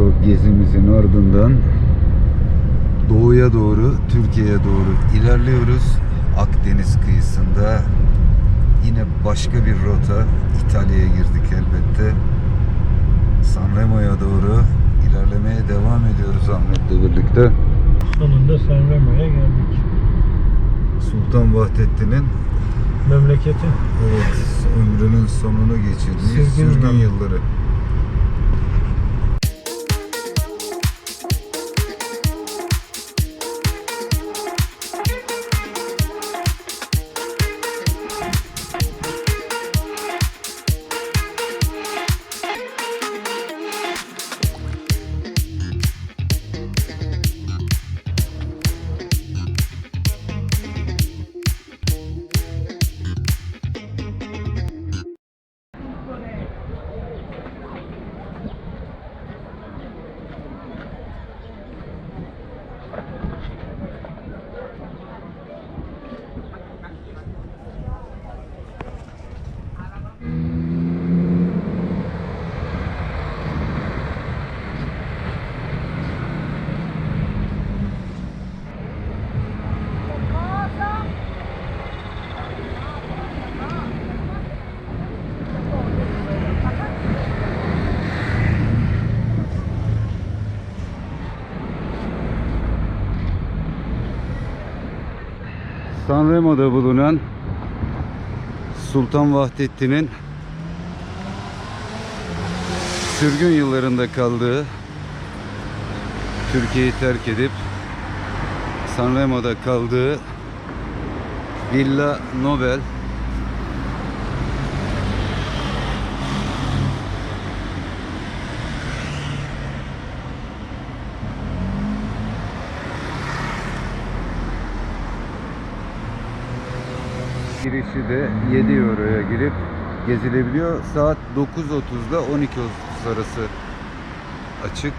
Meksiko gezimizin ardından doğuya doğru, Türkiye'ye doğru ilerliyoruz. Akdeniz kıyısında yine başka bir rota İtalya'ya girdik elbette. Sanremo'ya doğru ilerlemeye devam ediyoruz Ahmet'le birlikte. Sonunda Sanremo'ya geldik. Sultan Vahdettin'in Memleketi. evet, ömrünün sonunu geçirdiği Sürgün sürgün yılları. Sanremo'da bulunan Sultan Vahdettin'in sürgün yıllarında kaldığı Türkiye'yi terk edip Sanremo'da kaldığı Villa Nobel girişi de 7 euroya girip gezilebiliyor. Saat 9.30'da 12.30 arası açık.